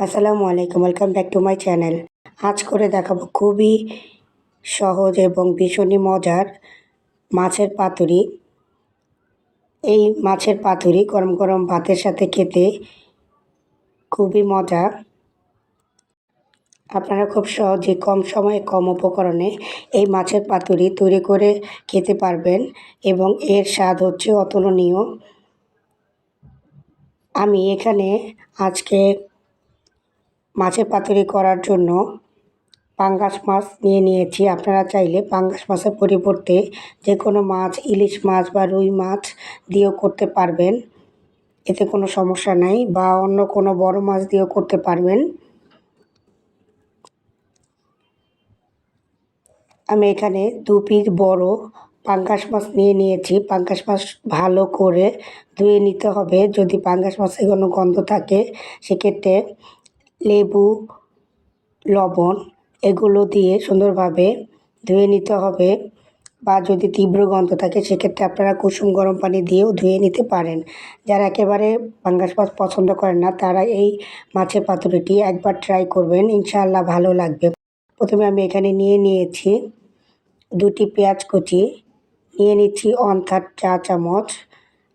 আসসালামু আলাইকুম welcome back to my channel আজ করে দেখাবো খুবই সহজ এবং ভীষণই মজার মাছের পাতুরি। এই মাছের পাতুরি গরম গরম ভাতের সাথে খেতে খুবই মজা। আপনারা খুব সহজে কম সময়ে কম উপকরণে এই মাছের পাতুরি তৈরি করে খেতে পারবেন এবং এর স্বাদ হচ্ছে অতুলনীয়। আমি এখানে আজকে মাছের পাতুরি করার জন্য পাঙ্গাস মাছ নিয়ে নিয়েছি। আপনারা চাইলে পাঙ্গাস মাছের পরিবর্তে যে কোনো মাছ, ইলিশ মাছ বা রুই মাছ দিয়েও করতে পারবেন। এতে কোনো সমস্যা নাই বা অন্য কোনো বড় মাছ দিয়েও করতে পারবেন। আমি এখানে দু পিস বড় পাঙ্গাস মাছ নিয়ে নিয়েছি। পাঙ্গাস মাছ ভালো করে ধুয়ে নিতে হবে। যদি পাঙ্গাস মাছে কোনো গন্ধ থাকে, সেক্ষেত্রে লেবু, লবণ এগুলো দিয়ে সুন্দরভাবে ধুয়ে নিতে হবে বা যদি তীব্র গন্ধ থাকে সেক্ষেত্রে আপনারা কুসুম গরম পানি দিয়েও ধুয়ে নিতে পারেন। যারা একেবারে পাঙ্গাস মাছ পছন্দ করেন না, তারা এই মাছের পাতুরিটি একবার ট্রাই করবেন, ইনশাআল্লাহ ভালো লাগবে। প্রথমে আমি এখানে নিয়ে নিয়েছি দুটি পেঁয়াজ কুচি, নিয়ে নিচ্ছি ওয়ান থার্ড চা চামচ।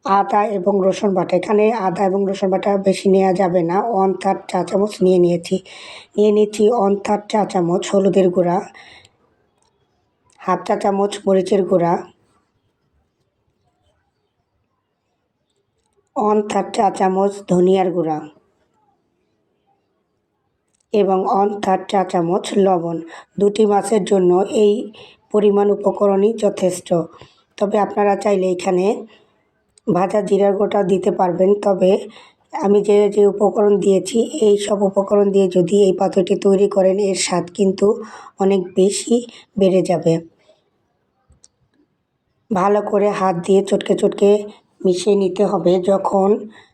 আদা এবং রসুন বাটা। এখানে আদা এবং রসুন বাটা বেশি নেওয়া যাবে না। ওয়ান থার্ড চা চামচ নিয়ে নিয়েছি। নিয়ে নিয়েছি ওয়ান থার্ড চা চামচ হলুদের গুঁড়া, হাফ চা চামচ মরিচের গুঁড়া, ওয়ান থার্ড চা চামচ ধনিয়ার গুঁড়া এবং ওয়ান থার্ড চা চামচ লবণ। দুটি মাছের জন্য এই পরিমাণ উপকরণই যথেষ্ট। তবে আপনারা চাইলে এখানে ভাজা জিরার গোটা দিতে পারবেন। তবে আমি যে যে উপকরণ দিয়েছি, এই সব উপকরণ দিয়ে যদি এই পাথরটি তৈরি করেন, এর স্বাদ কিন্তু অনেক বেশি বেড়ে যাবে। ভালো করে হাত দিয়ে চটকে চটকে মিশিয়ে নিতে হবে। যখন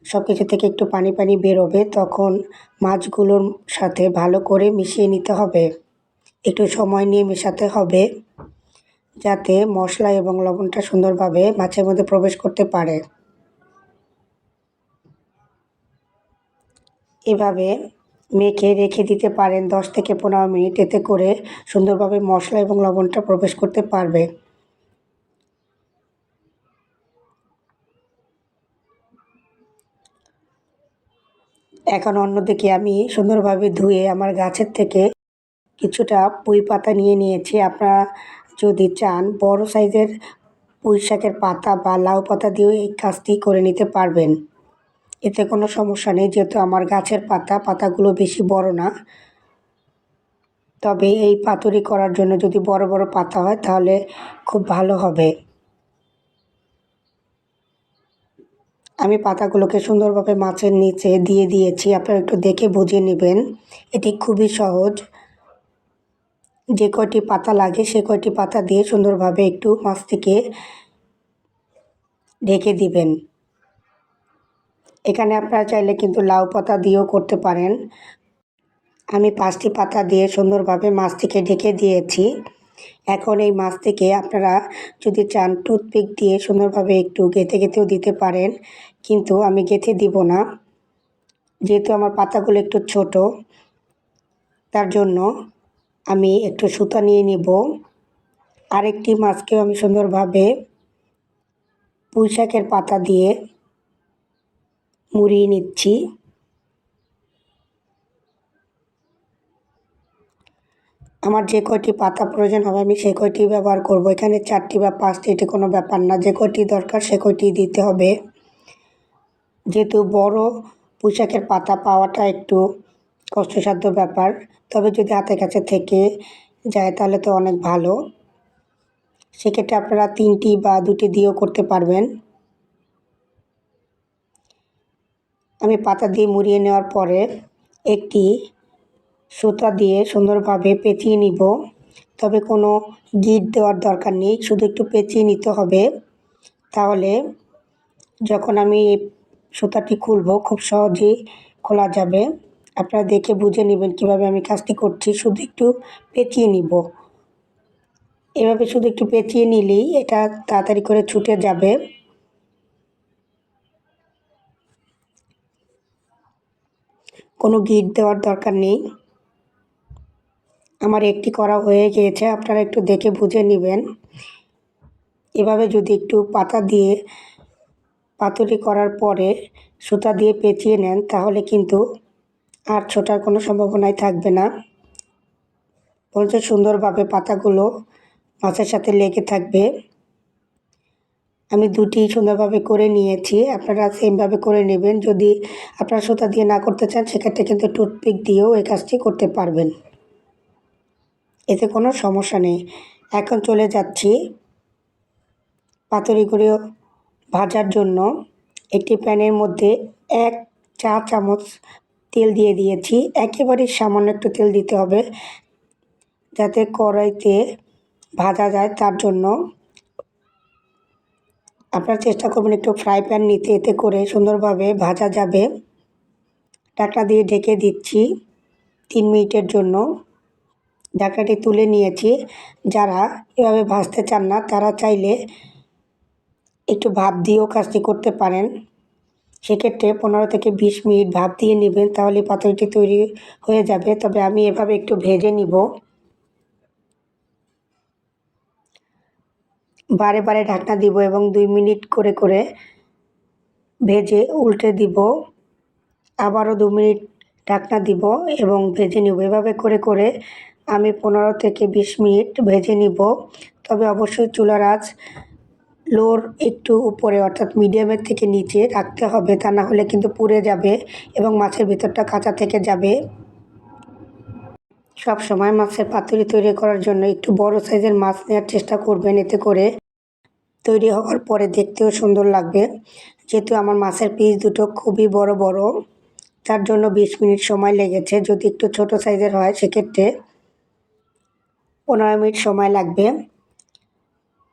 সব কিছু থেকে একটু পানি পানি বেরোবে, তখন মাছগুলোর সাথে ভালো করে মিশিয়ে নিতে হবে। একটু সময় নিয়ে মেশাতে হবে। যাতে মশলা এবং লবণটা সুন্দরভাবে মাছের মধ্যে প্রবেশ করতে পারে। এভাবে মেখে রেখে দিতে পারেন দশ থেকে পনেরো মিনিট। এতে করে সুন্দরভাবে মশলা এবং লবণটা প্রবেশ করতে পারবে। এখন অন্যদিকে আমি সুন্দরভাবে ধুয়ে আমার গাছের থেকে কিছুটা পুঁই পাতা নিয়ে নিয়েছি। আপনারা যদি চান, বড় সাইজের পুঁইশাকের পাতা বা লাউ পাতা দিয়েও এই কাজটি করে নিতে পারবেন। এতে কোনো সমস্যা নেই, যেহেতু আমার গাছের পাতা, পাতাগুলো বেশি বড় না। তবে এই পাতুরি করার জন্য যদি বড় বড় পাতা হয়, তাহলে খুব ভালো হবে। আমি পাতাগুলোকে সুন্দরভাবে মাছের নিচে দিয়ে দিয়েছি। আপনারা একটু দেখে বুঝে নেবেন। এটি খুবই সহজ। যে কয়টি পাতা লাগে সে কয়টি পাতা দিয়ে সুন্দরভাবে একটু মাছটিকে ঢেকে দিবেন। এখানে আপনারা চাইলে কিন্তু লাউ পাতা দিয়েও করতে পারেন। আমি পাঁচটি পাতা দিয়ে সুন্দরভাবে মাছটিকে ঢেকে দিয়েছি। এখন এই মাছটিকে আপনারা যদি চান টুথপিক দিয়ে সুন্দরভাবে একটু গেঁথে গেঁথেও দিতে পারেন, কিন্তু আমি গেঁথে দিব না। যেহেতু আমার পাতাগুলো একটু ছোট, তার জন্য আমি একটু সুতা নিয়ে নেব। আরেকটি মাছকেও আমি সুন্দরভাবে পুঁই শাকের পাতা দিয়ে মুড়িয়ে নিচ্ছি। আমার যে কয়টি পাতা প্রয়োজন হবে আমি সে কয়টি ব্যবহার করব। এখানে চারটি বা পাঁচটি এটি কোনো ব্যাপার না। যে কয়টি দরকার সে কয়টি দিতে হবে। যেহেতু বড় পুঁইশাকের পাতা পাওয়াটা একটু কষ্টসাধ্য ব্যাপার। তবে যদি হাতের কাছে থেকে যায়, তাহলে তো অনেক ভালো। সেক্ষেত্রে আপনারা তিনটি বা দুটি দিয়েও করতে পারবেন। আমি পাতা দিয়ে মুড়িয়ে নেওয়ার পরে একটি সুতা দিয়ে সুন্দরভাবে পেঁচিয়ে নিব। তবে কোনো গিট দেওয়ার দরকার নেই, শুধু একটু পেঁচিয়ে নিতে হবে। তাহলে যখন আমি সুতাটি খুলব, খুব সহজেই খোলা যাবে। আপনারা দেখে বুঝে নেবেন কীভাবে আমি কাজটি করছি। শুধু একটু পেঁচিয়ে নিব। এভাবে শুধু একটু পেঁচিয়ে নিলেই এটা তাড়াতাড়ি করে ছুটে যাবে। কোনো গিট দেওয়ার দরকার নেই। আমার একটি করা হয়ে গিয়েছে, আপনারা একটু দেখে বুঝে নেবেন। এভাবে যদি একটু পাতা দিয়ে পাতুরি করার পরে সুতা দিয়ে পেঁচিয়ে নেন, তাহলে কিন্তু আর ছোটার কোনো সম্ভাবনাই থাকবে না। বরঞ্চ সুন্দরভাবে পাতাগুলো মাছের সাথে লেগে থাকবে। আমি দুটি সুন্দরভাবে করে নিয়েছি। আপনারা সেমভাবে করে নেবেন। যদি আপনারা সুতা দিয়ে না করতে চান, সেক্ষেত্রে কিন্তু টুথপিক দিয়েও এই কাজটি করতে পারবেন। এতে কোনো সমস্যা নেই। এখন চলে যাচ্ছি পাতুরিগুলো ভাজার জন্য। একটি প্যানের মধ্যে এক চা চামচ তেল দিয়ে দিয়েছি। একেবারে সামান্য একটু তেল দিতে হবে যাতে কড়াইতে ভাজা যায়, তার জন্য। আপনারা চেষ্টা করবেন একটু ফ্রাই প্যান নিতে, এতে করে সুন্দরভাবে ভাজা যাবে। ঢাকনা দিয়ে ঢেকে দিচ্ছি তিন মিনিটের জন্য। ঢাকনাটি তুলে নিয়েছি। যারা এভাবে ভাজতে চান না, তারা চাইলে একটু ভাপ দিয়েও কাজটি করতে পারেন। সেক্ষেত্রে পনেরো থেকে বিশ মিনিট ভাপ দিয়ে নেবেন, তাহলে পাতুরিটি তৈরি হয়ে যাবে। তবে আমি এভাবে একটু ভেজে নিব। বারে বারে ঢাকনা দিব এবং দুই মিনিট করে করে ভেজে উল্টে দিব। আবারও দু মিনিট ঢাকনা দিব এবং ভেজে নিব। এভাবে করে করে আমি পনেরো থেকে বিশ মিনিট ভেজে নিব। তবে অবশ্যই চুলার আঁচ লোর একটু উপরে, অর্থাৎ মিডিয়ামের থেকে নিচে রাখতে হবে, তা না হলে কিন্তু পুড়ে যাবে এবং মাছের ভিতরটা কাঁচা থেকে যাবে। সব সময় মাছের পাতুরি তৈরি করার জন্য একটু বড় সাইজের মাছ নেওয়ার চেষ্টা করবেন, এতে করে তৈরি হওয়ার পরে দেখতেও সুন্দর লাগবে। যেহেতু আমার মাছের পিস দুটো খুবই বড় বড়, তার জন্য বিশ মিনিট সময় লেগেছে। যদি একটু ছোট সাইজের হয়, সেক্ষেত্রে পনেরো মিনিট সময় লাগবে।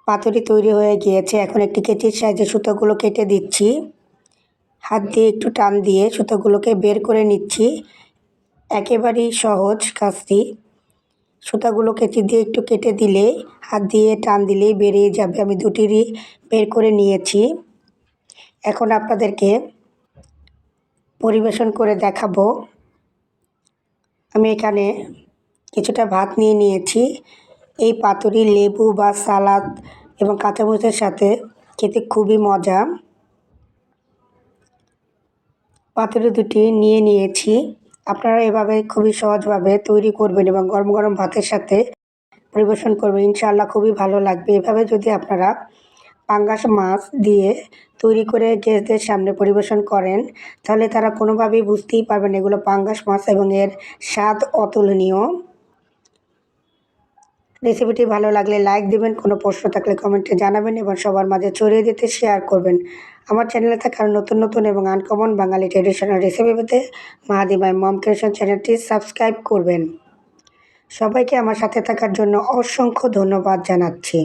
পাতুরি তৈরি হয়ে গিয়েছে। এখন একটি কেচির সাহায্যে সুতোগুলো কেটে দিচ্ছি। হাত দিয়ে একটু টান দিয়ে সুতোগুলোকে বের করে নিচ্ছি। একেবারেই সহজ কাজটি। সুতাগুলো কেচি দিয়ে একটু কেটে দিলে, হাত দিয়ে টান দিলেই বেরিয়ে যাবে। আমি দুটিরই বের করে নিয়েছি। এখন আপনাদেরকে পরিবেশন করে দেখাবো। আমি এখানে কিছুটা ভাত নিয়ে নিয়েছি। এই পাতুরি লেবু বা সালাদ এবং কাঁচামরিচের সাথে খেতে খুবই মজা। পাতুরি দুটি নিয়ে নিয়েছি। আপনারা এভাবে খুবই সহজভাবে তৈরি করবেন এবং গরম গরম ভাতের সাথে পরিবেশন করবেন। ইনশাআল্লাহ খুবই ভালো লাগবে। এভাবে যদি আপনারা পাঙ্গাস মাছ দিয়ে তৈরি করে গেস্টদের সামনে পরিবেশন করেন, তাহলে তারা কোনোভাবেই বুঝতেই পারবেন এগুলো পাঙ্গাস মাছ এবং এর স্বাদ অতুলনীয়। রেসিপিটি ভালো লাগলে লাইক দেবেন, কোনো প্রশ্ন থাকলে কমেন্টে জানাবেন এবং সবার মাঝে ছড়িয়ে দিতে শেয়ার করবেন। আমার চ্যানেলে থাকা নতুন নতুন এবং আনকমন বাঙালি ট্রেডিশনাল রেসিপি পেতে মাহাদিমাই মম ক্রিয়েশন চ্যানেলটি সাবস্ক্রাইব করবেন। সবাইকে আমার সাথে থাকার জন্য অসংখ্য ধন্যবাদ জানাচ্ছি।